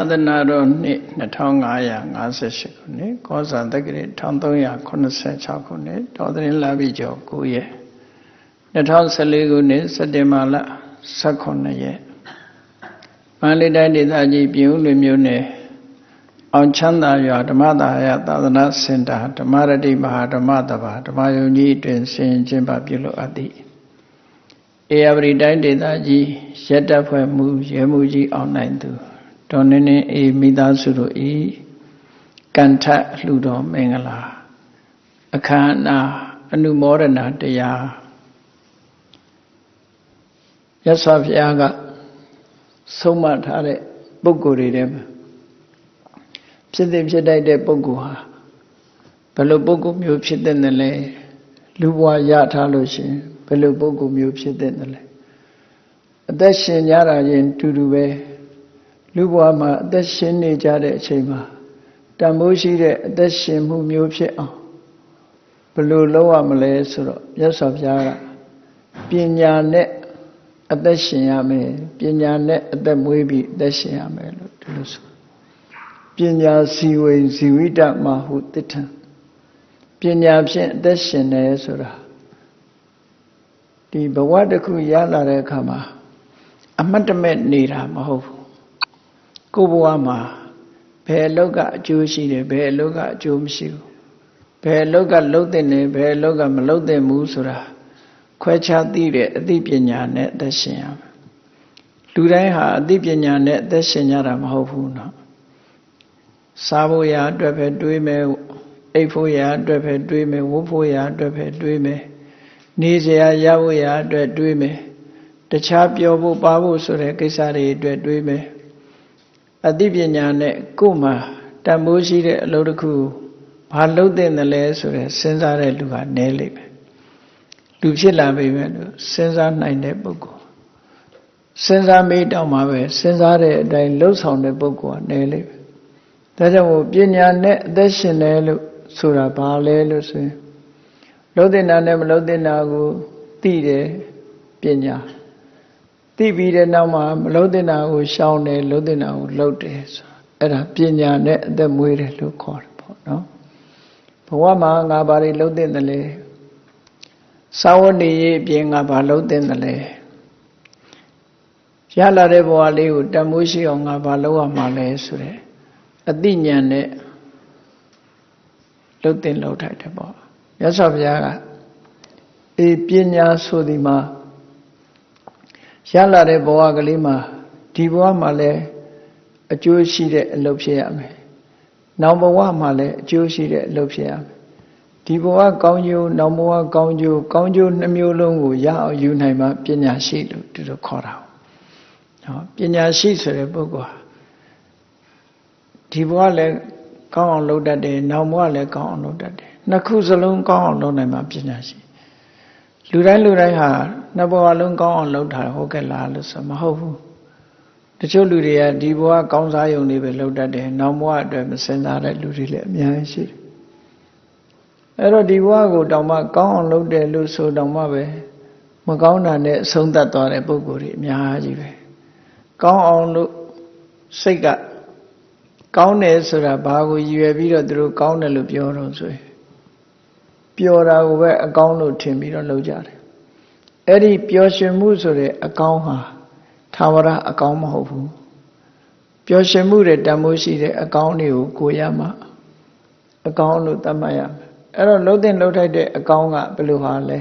သာသနာတော်နှစ်2558ခုနှစ်ကောဇာတက္ကရာ1386ခုနှစ်တော်သရင်လာပြီကျော်9ရက်2014ခုနှစ်စက်တင်ဘာလ18ရက်မန္တလေးတိုင်းဒေသကြီးပြည်ဦးလွင်မြို့နယ်အောင်ချမ်းသာရွာဓမ္မသာယသာသနာစင်တာဓမ္မရတိမဟာဓမ္မတဘာဓမ္မယုံကြီးအတွင်ဆင်ကျင်းပပြုလုပ်အပ်သည်အေယပရိတိုင်းဒေသကြီးရက်တပ်ဖွဲ့မှုရဲမှုကြီးအောင်နိုင်သူ ဒေါ်နင်းနင်းအေးမိသားစုတို့ဤကန္ထလှူတော်မင်္ဂလာအခမ်းအနားအနုမောဒနာတရားရသော်ဘုရားကဆုံးမထားတဲ့ပုဂ္ဂိုလ်တွေထဲမှာဖြစ်တဲ့ဖြစ်တတ်တဲ့ပုဂ္ဂိုလ်ဟာဘယ်လိုပုဂ္ဂိုလ်မျိုးဖြစ်တဲ့နဲ့လဲလူဘဝရထားလို့ရှင်ဘယ်လိုပုဂ္ဂိုလ်မျိုးဖြစ်တဲ့နဲ့လဲအသက်ရှင်ကြတာချင်းတူတူပဲ လူဘဝမှာအသက်ရှင်နေကြတဲ့အချိန်မှာတန်ဖိုးရှိတဲ့အသက်ရှင်မှုမျိုးဖြစ်အောင်ဘယ်လိုလုပ်ရမလဲဆိုတော့မြတ်စွာဘုရားကပညာနဲ့အသက်ရှင်ရမယ်ပညာနဲ့အသက်မွေးပြီးအသက်ရှင်ရမယ်လို့ဒီလိုဆိုပညာစီဝိဇီဝိတမဟုတိထံပညာဖြင့်အသက်ရှင်တယ်ဆိုတာဒီဘဝတစ်ခုရလာတဲ့အခါမှာအမတ်တမဲ့နေတာမဟုတ်ဘူး ကိုဘဝမှာဘယ်အလုပ်ကအကျိုးရှိတယ်ဘယ်အလုပ်ကအကျိုးမရှိဘူးဘယ်အလုပ်ကလုံးတဲ့နေဘယ်အလုပ်ကမလုံးတဲ့ဘူးဆိုတာခွဲခြားသိတဲ့အသိပညာနဲ့အသက်ရှင်ရမယ်လူတိုင်းဟာအသိပညာနဲ့အသက်ရှင်ကြတာမဟုတ်ဘူးနော်စားဖို့ရာအတွက်ပဲတွေးမယ်အိပ်ဖို့ရာအတွက်ပဲတွေးမယ်ဝတ်ဖို့ရာအတွက်ပဲတွေးမယ်နေစရာရဖို့ရာအတွက်တွေးမယ်တခြားပြောဖို့ပါဖို့ဆိုတဲ့ကိစ္စတွေအတွက်တွေးမယ် အသိပညာနဲ့ကိုယ်မှာတန်ဖိုးရှိတဲ့အလုပ်တစ်ခုဘာလုပ်တဲ့နလဲဆိုတဲ့စဉ်းစားတဲ့လူကနည်းလိမ့်မယ်လူဖြစ်လာပြီပဲလို့စဉ်းစားနိုင်တဲ့ပုဂ္ဂိုလ်စဉ်းစားမေးတောင်းမှာပဲစဉ်းစားတဲ့အတိုင်းလှုပ်ဆောင်တဲ့ပုဂ္ဂိုလ်ကနည်းလိမ့်မယ်ဒါကြောင့်မို့ပညာနဲ့အသက်ရှင်တယ်လို့ဆိုတာဘာလဲလို့ဆိုရင်လှုပ်တဲ့နာနဲ့မလှုပ်တဲ့နာကိုသိတယ်ပညာ သိပြီးတဲ့နောက်မှာမလှုပ်တဲ့နာကိုရှောင်တယ်လှုပ်တဲ့နာကိုလှုပ်တယ်ဆိုအဲ့ဒါပညာနဲ့အသက်မွေးတယ်လို့ခေါ်တယ်ပေါ့နော်ဘဝမှာငါဘာတွေလှုပ်တဲ့လဲစာဝတ်နေရေးအပြင်ငါဘာလှုပ်တဲ့လဲရလာတဲ့ဘဝလေးကိုတန်မိုးရှိအောင်ငါဘာလုပ်ရမှာလဲဆိုတဲ့အသိဉာဏ်နဲ့လှုပ်တဲ့လှုပ်ထိုက်တယ်ပေါ့မြတ်စွာဘုရားကအေးပညာဆိုဒီမှာ ရလာတဲ့ဘဝကလေးမှာဒီဘဝမှာလည်းအကျိုးရှိတဲ့အလုပ်ဖြစ်ရမယ်။နောက်ဘဝမှာလည်းအကျိုးရှိတဲ့အလုပ်ဖြစ်ရမယ်။ဒီဘဝကောင်းကျိုးနောက်ဘဝကောင်းကျိုးကောင်းကျိုးနှမျိုးလုံးကိုရအောင်ယူနိုင်မှပညာရှိလို့ဒီလိုခေါ်တာ။နော်ပညာရှိဆိုတဲ့ပုဂ္ဂိုလ်ဟာဒီဘဝလည်းကောင်းအောင်လုပ်တတ်တယ်နောက်ဘဝလည်းကောင်းအောင်လုပ်တတ်တယ်။နှစ်ခုစလုံးကောင်းအောင်လုပ်နိုင်မှပညာရှိ။ လူတိုင်းလူတိုင်းဟာနှစ်ဘဝလုံးကောင်းအောင်လုပ်တာဟုတ်ကဲ့လားလို့ဆိုမဟုတ်ဘူးတချို့လူတွေကဒီဘဝကောင်းစားယုံတွေပဲလုပ်တတ်တယ်နောက်ဘဝအတွက်မစင်စားတဲ့လူတွေလည်းအများကြီးရှိတယ်အဲ့တော့ဒီဘဝကိုတောင်မှကောင်းအောင်လုပ်တယ်လို့ဆိုတောင်မှပဲမကောင်းတာနဲ့အဆုံးသတ်သွားတဲ့ပုံကိုယ်တွေအများကြီးပဲကောင်းအောင်လို့စိတ်ကကောင်းတယ်ဆိုတာဘာကိုရည်ရွယ်ပြီးတော့သူတို့ကောင်းတယ်လို့ပြောတော့ဆိုရင် ပျော်တာကိုပဲအကောင်းလို့ထင်ပြီးတော့လုပ်ကြတယ်အဲ့ဒီပျော်ရွှင်မှုဆိုတဲ့အကောင်းဟာသာဝရအကောင်းမဟုတ်ဘူးပျော်ရွှင်မှုတွေတန်ဖိုးရှိတဲ့အကောင်းတွေကိုကိုရမှာအကောင်းလို့သတ်မှတ်ရမယ်အဲ့တော့လှုပ်တဲ့လှုပ်ထိုက်တဲ့အကောင်းကဘယ်လိုဟာလဲ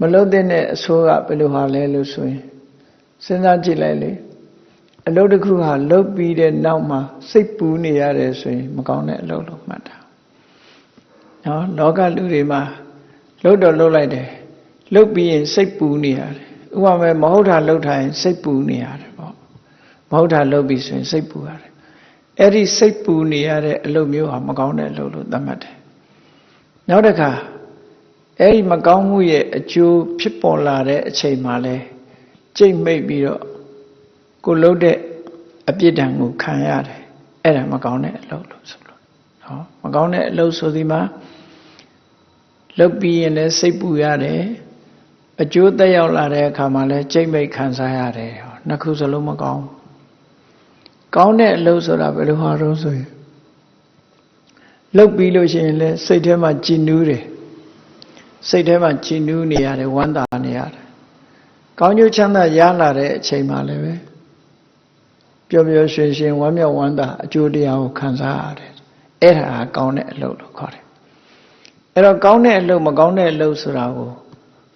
မလှုပ်တဲ့အဆိုးကဘယ်လိုဟာလဲလို့ဆိုရင်စဉ်းစားကြည့်လိုက်လေအလုပ်တစ်ခုဟာလှုပ်ပြီးတဲ့နောက်မှာစိတ်ပူနေရတယ်ဆိုရင်မကောင်းတဲ့အလုပ်လို့မှတ်တာ နော်လောကလူတွေမှာလှုပ်တော့လှုပ်လိုက်တယ်လှုပ်ပြီးရင်စိတ်ပူနေရတယ်ဥပမာမဟုတ်တာလှုပ်ထားရင်စိတ်ပူနေရတယ်ပေါ့မဟုတ်တာလှုပ်ပြီးဆိုရင်စိတ်ပူရတယ်အဲ့ဒီစိတ်ပူနေရတဲ့အလုပ်မျိုးဟာမကောင်းတဲ့အလုပ်လို့သတ်မှတ်တယ်နောက်တစ်ခါအဲ့ဒီမကောင်းမှုရဲ့အကျိုးဖြစ်ပေါ်လာတဲ့အချိန်မှာလဲကြိတ်မိတ်ပြီးတော့ကိုလှုပ်တဲ့အပြစ်ဒဏ်ကိုခံရတယ်အဲ့ဒါမကောင်းတဲ့အလုပ်လို့ဆိုလို့ နော်မကောင်းတဲ့အလုပ်ဆိုဒီမှာလှုပ်ပြီးရင်လည်းစိတ်ပူရတယ်အကျိုးသက်ရောက်လာတဲ့အခါမှာလဲကြိတ်မိတ်ခံစားရတယ်နှစ်ခုစလုံးမကောင်းကောင်းတဲ့အလုပ်ဆိုတာဘယ်လိုဟာတော့ဆိုရင်လုပ်ပြီးလို့ရှိရင်လည်းစိတ်ထဲမှာကြည်နူးတယ်စိတ်ထဲမှာကြည်နူးနေရတယ်ဝမ်းသာနေရတယ်ကောင်းကျိုးချမ်းသာရလာတဲ့အချိန်မှလည်းပဲပျော်ပျော်ရွှင်ရွှင်ဝမ်းမြောက်ဝမ်းသာအကျိုးတရားကိုခံစားရတယ် အဲ့ဒါကကောင်းတဲ့အလုပ်လို့ခေါ်တယ်အဲ့တော့ကောင်းတဲ့အလုပ်မကောင်းတဲ့အလုပ်ဆိုတာကို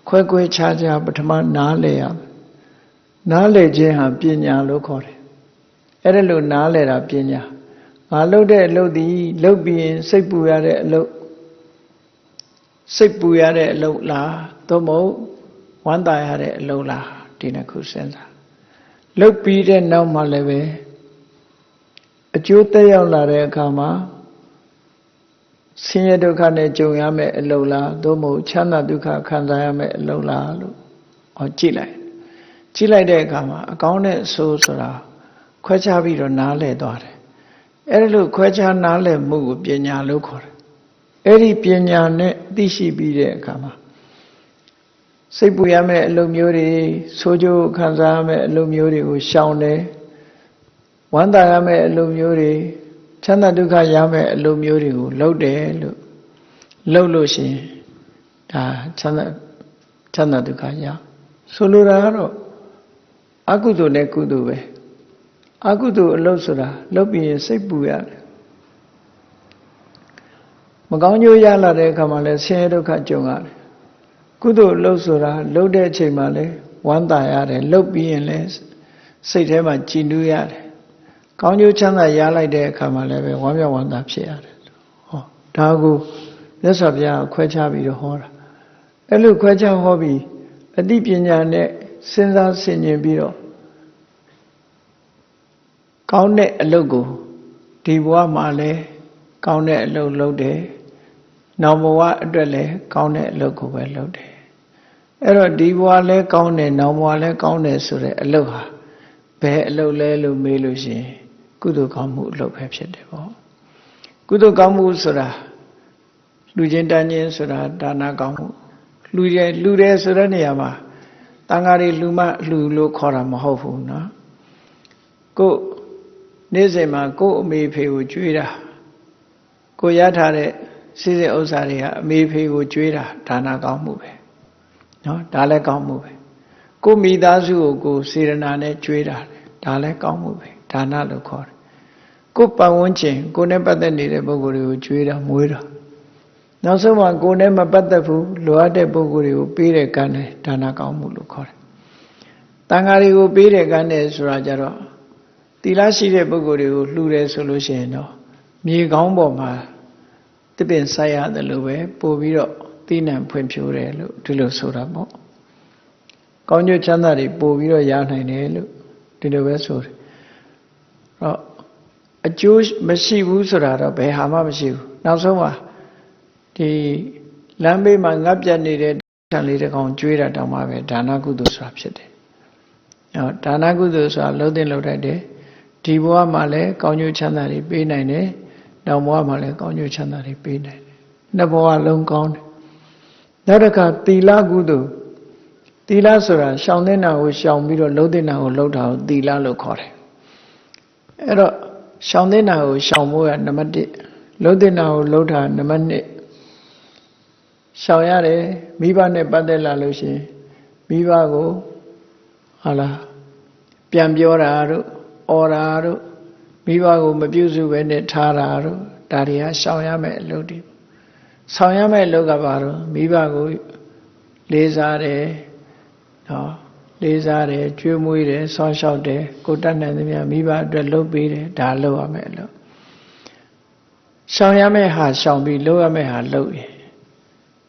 ခွဲခွဲခြားခြားပထမနားလည်ရမယ်နားလည်ခြင်းဟာပညာလို့ခေါ်တယ်အဲ့ဒါလို့နားလည်တာပညာငါလုပ်တဲ့အလုပ်ဒီလုပ်ပြီးရင်စိတ်ပူရတဲ့အလုပ်စိတ်ပူရတဲ့အလုပ်လားသို့မဟုတ်ဝမ်းသာရတဲ့အလုပ်လားဒီနှစ်ခုစဉ်းစားလုပ်ပြီးတဲ့နောက်မှလည်းပဲအကျိုးသက်ရောက်လာတဲ့အခါမှာ ဆင်းရဲဒုက္ခနဲ့ကြုံရမယ့်အလုပ်လားသို့မဟုတ်ချမ်းသာဒုက္ခခံစားရမယ့်အလုပ်လားလို့ဟောကြည့်လိုက်ကြည့်လိုက်တဲ့အခါမှာအကောင်းနဲ့အဆိုးဆိုတာခွဲခြားပြီးတော့နားလည်သွားတယ်အဲ့ဒါလို့ခွဲခြားနားလည်မှုကိုပညာလို့ခေါ်တယ်အဲ့ဒီပညာနဲ့သိရှိပြီးတဲ့အခါမှာစိတ်ပူရမယ့်အလုပ်မျိုးတွေဆိုးကျိုးခံစားရမယ့်အလုပ်မျိုးတွေကိုရှောင်တယ်ဝမ်းသာရမယ့်အလုပ်မျိုးတွေ ချမ်းသာဒုက္ခရမယ့်အလုပ်မျိုးတွေကိုလုပ်တယ်လို့လုပ်လို့ရှိရင်ဒါချမ်းသာချမ်းသာဒုက္ခရဆိုလိုတာကတော့အကုသိုလ်နဲ့ကုသိုလ်ပဲအကုသိုလ်အလုပ်ဆိုတာလုပ်ပြီးရင်စိတ်ပူရတယ်မကောင်းကျိုးရလာတဲ့အခါမှာလည်းဆင်းရဲဒုက္ခကြုံရတယ်ကုသိုလ်အလုပ်ဆိုတာလုပ်တဲ့အချိန်မှာလည်းဝမ်းသာရတယ်လုပ်ပြီးရင်လည်းစိတ်ထဲမှာကြည်နူးရတယ် ကောင်းကျိုးချမ်းသာရလိုက်တဲ့အခါမှာလည်းပဲဝမ်းမြောက်ဝမ်းသာဖြစ်ရတယ်ဟောဒါကိုမြတ်စွာဘုရားခွဲခြားပြီးတော့ဟောတာအဲ့လိုခွဲခြားဟောပြီးအသိပညာနဲ့စဉ်းစားဆင်ခြင်ပြီးတော့ကောင်းတဲ့အလုပ်ကိုဒီဘဝမှာလည်းကောင်းတဲ့အလုပ်လုပ်တယ်နောက်ဘဝအတွက်လည်းကောင်းတဲ့အလုပ်ကိုပဲလုပ်တယ်အဲ့တော့ဒီဘဝလည်းကောင်းတယ်နောက်ဘဝလည်းကောင်းတယ်ဆိုတဲ့အလုပ်ဟာဘယ်အလုပ်လဲလို့မေးလို့ရှိရင် ကုသိုလ်ကောင်းမှုအလုပ်ပဲဖြစ်တယ်ပေါ့ကုသိုလ်ကောင်းမှုဆိုတာလူချင်းတန်းချင်းဆိုတာဒါနကောင်းမှုလူရဲလူတယ်ဆိုတဲ့နေရာမှာတန်ဃာတွေလူမလူလို့ခေါ်တာမဟုတ်ဘူးเนาะကိုနေ့စဉ်မှာကိုအမေဖေကိုကြွေးတာကိုရထားတဲ့စိစိဥစ္စာတွေကအမေဖေကိုကြွေးတာဒါနကောင်းမှုပဲเนาะဒါလည်းကောင်းမှုပဲကိုမိသားစုကိုကိုစေရနာနဲ့ကြွေးတာဒါလည်းကောင်းမှုပဲ ဒါနလို့ခေါ်တယ်ကိုပတ်ဝန်းကျင်ကိုနဲ့ပတ်သက်နေတဲ့ပုဂ္ဂိုလ်တွေကိုကြွေးတာမွေးတာနောက်ဆုံးမှကိုနဲ့မပတ်သက်ဘူးလိုအပ်တဲ့ပုဂ္ဂိုလ်တွေကိုပေးတဲ့ကံနဲ့ဒါနကောင်းမှုလို့ခေါ်တယ်တန်ဃာတွေကိုပေးတဲ့ကံနဲ့ဆိုတာကြတော့တိလရှိတဲ့ပုဂ္ဂိုလ်တွေကိုလှူတယ်ဆိုလို့ရှိရင်တော့မြေကောင်းပေါ်မှာတပင်ဆိုင်ရတယ်လို့ပဲပို့ပြီးတော့သိနံဖွင့်ဖြိုးတယ်လို့ဒီလိုဆိုတာပေါ့ကောင်းကျိုးချမ်းသာတွေပို့ပြီးတော့ရနိုင်တယ်လို့ဒီလိုပဲဆိုတယ် တော့အကျိုးမရှိဘူးဆိုတာတော့ဘယ်ဟာမှမရှိဘူးနောက်ဆုံးမှာဒီလမ်းဘေးမှာငတ်ပြတ်နေတဲ့ထံလေးတစ်ကောင်ကျွေးတာတောင်မှပဲဒါနကုသိုလ်ဆိုတာဖြစ်တယ်။အဲဒါနကုသိုလ်ဆိုတာလုံးသိလုံးတိုက်တယ်ဒီဘဝမှာလည်းကောင်းကျိုးချမ်းသာတွေပေးနိုင်တယ်။နောက်ဘဝမှာလည်းကောင်းကျိုးချမ်းသာတွေပေးနိုင်တယ်။နှစ်ဘဝလုံးကောင်းတယ်။နောက်တစ်ခါသီလကုသိုလ်သီလဆိုတာရှောင်တဲ့နာကိုရှောင်ပြီးတော့လုံးတဲ့နာကိုလုံးတာကိုသီလလို့ခေါ်တယ်။ အဲ့တော့ရှောင်တဲ့နာကိုရှောင်ဖို့ကနံပါတ်1လုံးတဲ့နာကိုလုံးတာနံပါတ်2ရှောင်ရတယ်မိဘနဲ့ပတ်သက်လာလို့ရှိရင်မိဘကိုဟာလားပြန်ပြောတာတို့အော်တာတို့မိဘကိုမပြုစုပဲနဲ့ထားတာတို့ဒါတွေကရှောင်ရမယ့်အလုပ်တွေဆောင်ရမယ့်အလုပ်ကဘာလို့မိဘကိုလေးစားတယ်နော် လေးစားတယ်ကျွေးမွေးတယ်ဆောင်းလျှောက်တယ်ကိုတတ်နိုင်သမျှမိဘအတွက်လုပ်ပေးတယ်ဒါလုပ်ရမယ်လို့ရှောင်ရမယ့်ဟာရှောင်ပြီးလုပ်ရမယ့်ဟာလုပ်ရင်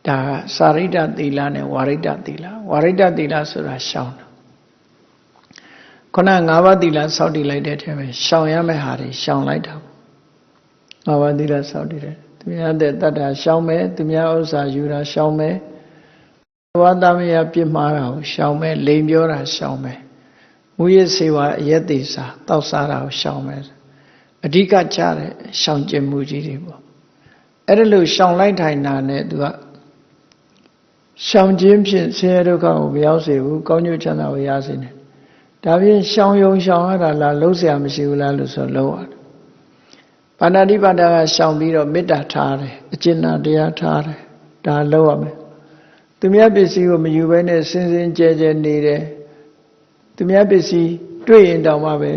ဒါကစာရိတ္တသီလနဲ့ဝါရိတ္တသီလဝါရိတ္တသီလဆိုတာရှောင်တာခုန၅ပါးသီလစောင့်တည်လိုက်တဲ့ထဲမှာရှောင်ရမယ့်ဟာတွေရှောင်လိုက်တာ၅ပါးသီလစောင့်တည်တယ်သူများတဲ့တတ္တာရှောင်မယ်သူများဥစ္စာယူတာရှောင်မယ် ဝါသမယပြစ်မှားတာကိုရှောင်မယ်လိန်ပြောတာရှောင်မယ်မူရစေဝါအယက်သေးစာတောက်စားတာကိုရှောင်မယ်အဓိကကြတဲ့ရှောင်ကျင်မှုကြီးတွေပေါ့အဲ့ဒါလို့ရှောင်လိုက်ထိုင်တာနဲ့သူကရှောင်ခြင်းဖြင့်ဆင်းရဲဒုက္ခကိုမရောက်စေဘူးကောင်းကျိုးချမ်းသာကိုရစေတယ် ဒါဖြင့်ရှောင်ယုံရှောင်ရတာလားလုံးเสียမရှိဘူးလားလို့ဆိုလုံးရတယ်ပါဏာတိပါဒကရှောင်ပြီးတော့မေတ္တာထားတယ်အကျဉ်းတရားထားတယ်ဒါလုံးရမယ် သူများပစ္စည်းကိုမယူဘဲနဲ့စင်စင်ကြဲကြဲနေတယ်သူများပစ္စည်းတွေ့ရင်တောင်မှပဲ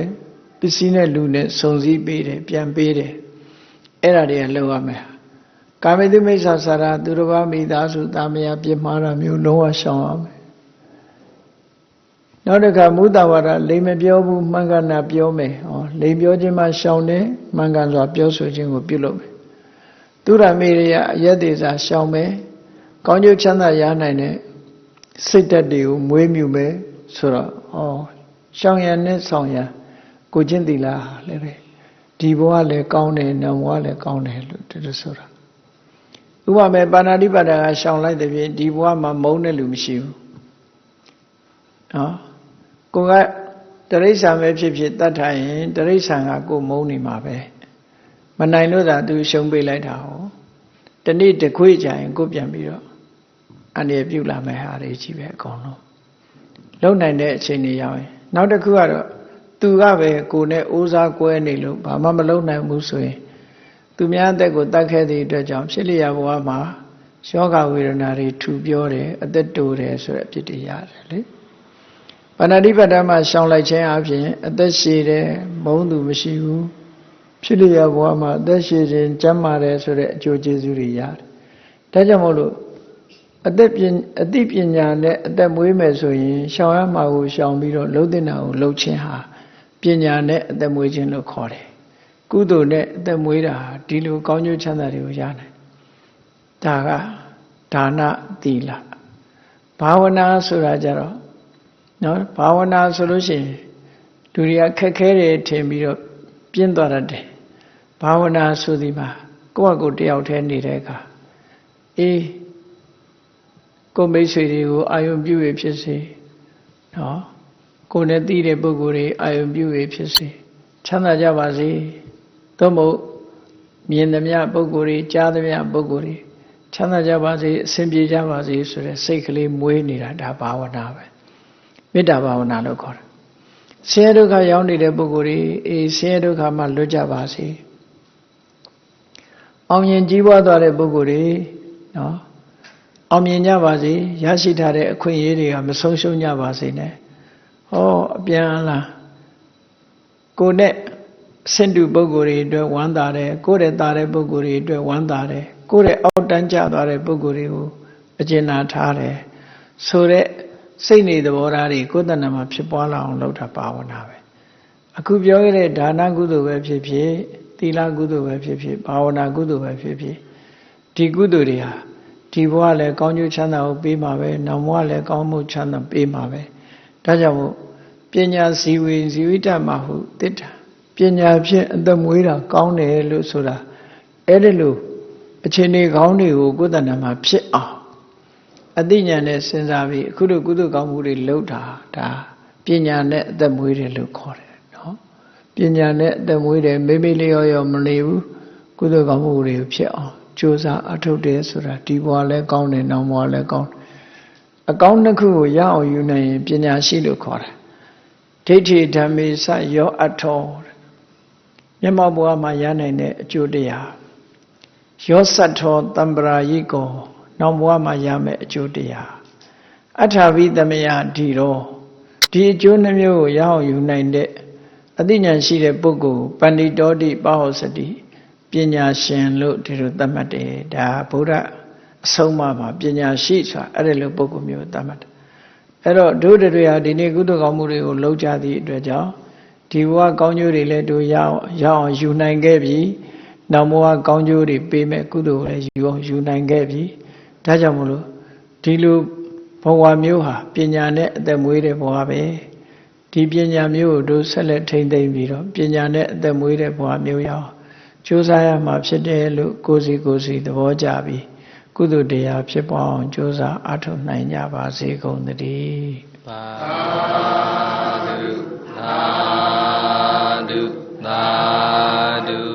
ပစ္စည်းနဲ့လူနဲ့စုံစည်းပေးတယ်ပြန်ပေးတယ်အဲ့ဒါတွေကလုံးရမယ်ကာမိတုမိစ္ဆာစာရသူတစ်ပါးမိသားစုတာမယာပြစ်မှားတာမျိုးလုံးဝရှောင်ရမယ်နောက်တစ်ခါမုဒ္ဒဝါဒလိမ်မပြောဘူးမှန်ကန်တာပြောမယ်ဟောလိမ်ပြောခြင်းမှရှောင်တယ်မှန်ကန်စွာပြောဆိုခြင်းကိုပြုလုပ်မယ်သူရမေရိယအယက်သေးစာရှောင်မယ် ကောင်းကျိုးချမ်းသာရနိုင်တဲ့စိတ်ဓာတ်တွေကိုမွေးမြူမယ်ဆိုတော့ဟောရှောင်ရံနဲ့ဆောင်ရံကိုချင်းတီလာလည်းပဲဒီဘဝလည်းကောင်းတယ်နံဘဝလည်းကောင်းတယ်လို့ဒီလိုဆိုတာဥပမာပါဏာတိပါဒကရှောင်လိုက်တဲ့ဖြင့်ဒီဘဝမှာမုန်းတဲ့လူမရှိဘူးနော်ကိုကတရိษံပဲဖြစ်ဖြစ်တတ်ထားရင်တရိษံကကိုမုန်းနေမှာပဲမနိုင်လို့သာသူရှုံးပေးလိုက်တာဟောတနေ့တခွေကြရင်ကိုပြန်ပြီးတော့ အနေပြုလာမယ်ဟာတွေကြီးပဲအကုန်လုံးလုံနိုင်တဲ့အချိန်တွေရောက်ရင်နောက်တစ်ခုကတော့သူကပဲကိုနဲ့အိုးစားကွဲနေလို့ဘာမှမလုံနိုင်ဘူးဆိုရင်သူများအသက်ကိုတတ်ခဲ့တဲ့အတွက်ကြောင့်ဖြစ်လျာဘဝမှာယောဂဝေဒနာတွေထူပြောတယ်အသက်တိုးတယ်ဆိုတဲ့အဖြစ်တွေရတယ်လေပါဏာတိပတ္တမှာရှောင်လိုက်ခြင်းအပြင်အသက်ရှည်တယ်ဘုံသူမရှိဘူးဖြစ်လျာဘဝမှာအသက်ရှည်ခြင်းကျမ်းမာတယ်ဆိုတဲ့အကျိုးကျေးဇူးတွေရတယ်ဒါကြောင့်မို့လို့ အသက်ပညာအသိပညာနဲ့အသက်မွေးမယ်ဆိုရင်ရှောင်ရမှာကိုရှောင်ပြီးတော့လှုပ်တဲ့နာကိုလှုပ်ခြင်းဟာပညာနဲ့အသက်မွေးခြင်းလို့ခေါ်တယ်ကုသိုလ်နဲ့အသက်မွေးတာဒီလိုကောင်းကျိုးချမ်းသာတွေကိုရနိုင်ဒါကဒါနသီလဘာဝနာဆိုတာကြတော့နော်ဘာဝနာဆိုလို့ရှိရင်လူတွေကခက်ခဲတယ်ထင်ပြီးတော့ပြင်းသွားတတ်တယ်ဘာဝနာဆိုဒီမှာကိုယ့်အကိုတယောက်တည်းနေတဲ့အခါအေး ကိုမိတ်ဆွေတွေကိုအာယုံပြုရဖြစ်စေနော်ကိုယ်နဲ့သိတဲ့ပုဂ္ဂိုလ်တွေအာယုံပြုရဖြစ်စေချမ်းသာကြပါစေသို့မဟုတ်မြင်သမျှပုဂ္ဂိုလ်တွေကြားသမျှပုဂ္ဂိုလ်တွေချမ်းသာကြပါစေအဆင်ပြေကြပါစေဆိုတဲ့စိတ်ကလေးမွေးနေတာဒါဘာဝနာပဲမေတ္တာဘာဝနာလို့ခေါ်တယ်ဆင်းရဲဒုက္ခရောက်နေတဲ့ပုဂ္ဂိုလ်တွေအေးဆင်းရဲဒုက္ခမှလွတ်ကြပါစေအောင်မြင်ကြီးပွားသွားတဲ့ပုဂ္ဂိုလ်တွေနော် အောင်မြင်ကြပါစေရရှိထားတဲ့အခွင့်အရေးတွေကမဆုံးရှုံးကြပါစေနဲ့ဟောအပြန်လားကိုနဲ့ဆင့်တူပုဂ္ဂိုလ်တွေအတွက်ဝမ်းသာတယ်ကိုယ့်ရဲ့တာတဲ့ပုဂ္ဂိုလ်တွေအတွက်ဝမ်းသာတယ်ကိုယ့်ရဲ့အောက်တန်းကျသွားတဲ့ပုဂ္ဂိုလ်တွေကိုအကျဉ်းနာထားတယ်ဆိုတဲ့စိတ်နေသဘောထားတွေကိုယ်တဏ္ဍမှာဖြစ်ပွားလာအောင်လုပ်တာပါဝနာပဲအခုပြောခဲ့တဲ့ဒါနကုသိုလ်ပဲဖြစ်ဖြစ်သီလကုသိုလ်ပဲဖြစ်ဖြစ်ဘာဝနာကုသိုလ်ပဲဖြစ်ဖြစ်ဒီကုသိုလ်တွေဟာ ဒီဘဝလည်းကောင်းကျိုးချမ်းသာကိုပေးမှာပဲနောက်ဘဝလည်းကောင်းမှုချမ်းသာပေးမှာပဲဒါကြောင့်မို့ပညာဇီဝေဇီဝိတမဟုတိတ္တပညာဖြင့်အသက်မွေးတာကောင်းတယ်လို့ဆိုတာအဲ့ဒီလိုအခြေအနေကောင်းတွေကိုကိုယ်တဏ္ဍမှာဖြစ်အောင်အသိဉာဏ်နဲ့စဉ်းစားပြီးအခုလိုကုသကောင်းမှုတွေလုပ်တာဒါပညာနဲ့အသက်မွေးတယ်လို့ခေါ်တယ်နော်ပညာနဲ့အသက်မွေးတယ်မိမိလျော်ရောမနေဘူးကုသကောင်းမှုတွေဖြစ်အောင် ကြိုးစားအထုတ်တယ်ဆိုတာဒီဘဝလည်းကောင်းတယ်နောက်ဘဝလည်းကောင်းတယ်အကောင်းတစ်ခုကိုရအောင်ယူနိုင်ရင်ပညာရှိလို့ခေါ်တယ်ဒိဋ္ဌိဓမ္မေစယောအထောမျက်မှောက်ဘဝမှာရနိုင်တဲ့အကျိုးတရားယောသတ္ထောတံပရာယိကောနောက်ဘဝမှာရမယ်အကျိုးတရားအထာဝိသမယဒီရောဒီအကျိုးနှမျိုးကိုရအောင်ယူနိုင်တဲ့အသိဉာဏ်ရှိတဲ့ပုဂ္ဂိုလ်ပဏိတောတိပဟောစတိ ပညာရှင်လို့ဒီလိုသတ်မှတ်တယ်ဒါဗုဒ္ဓအဆုံးအမမှာပညာရှိဆိုတာအဲ့ဒီလိုပုဂ္ဂိုလ်မျိုးသတ်မှတ်တယ်အဲ့တော့ဒုဒတွေဟာဒီနေ့ကုသကောင်းမှုတွေကိုလုပ်ကြသည့်အတွက်ကြောင့်ဒီဘဝကောင်းကျိုးတွေလည်းတို့ရအောင်ရအောင်ယူနိုင်ခဲ့ပြီနောက်ဘဝကောင်းကျိုးတွေပေးမဲ့ကုသိုလ်လည်းယူအောင်ယူနိုင်ခဲ့ပြီဒါကြောင့်မလို့ဒီလိုဘဝမျိုးဟာပညာနဲ့အသက်မွေးတဲ့ဘဝပဲဒီပညာမျိုးကိုတို့ဆက်လက်ထိမ့်သိမ့်ပြီးတော့ပညာနဲ့အသက်မွေးတဲ့ဘဝမျိုးရအောင် ကြိုးစားရမှာဖြစ်တယ်လို့ကိုယ်စီကိုယ်စီသဘောကျပြီးကုသတရားဖြစ်ပေါ်အောင်ကြိုးစားအထောက်နိုင်ကြပါစေကုန်သတည်းသာဓုသာဓုသာဓု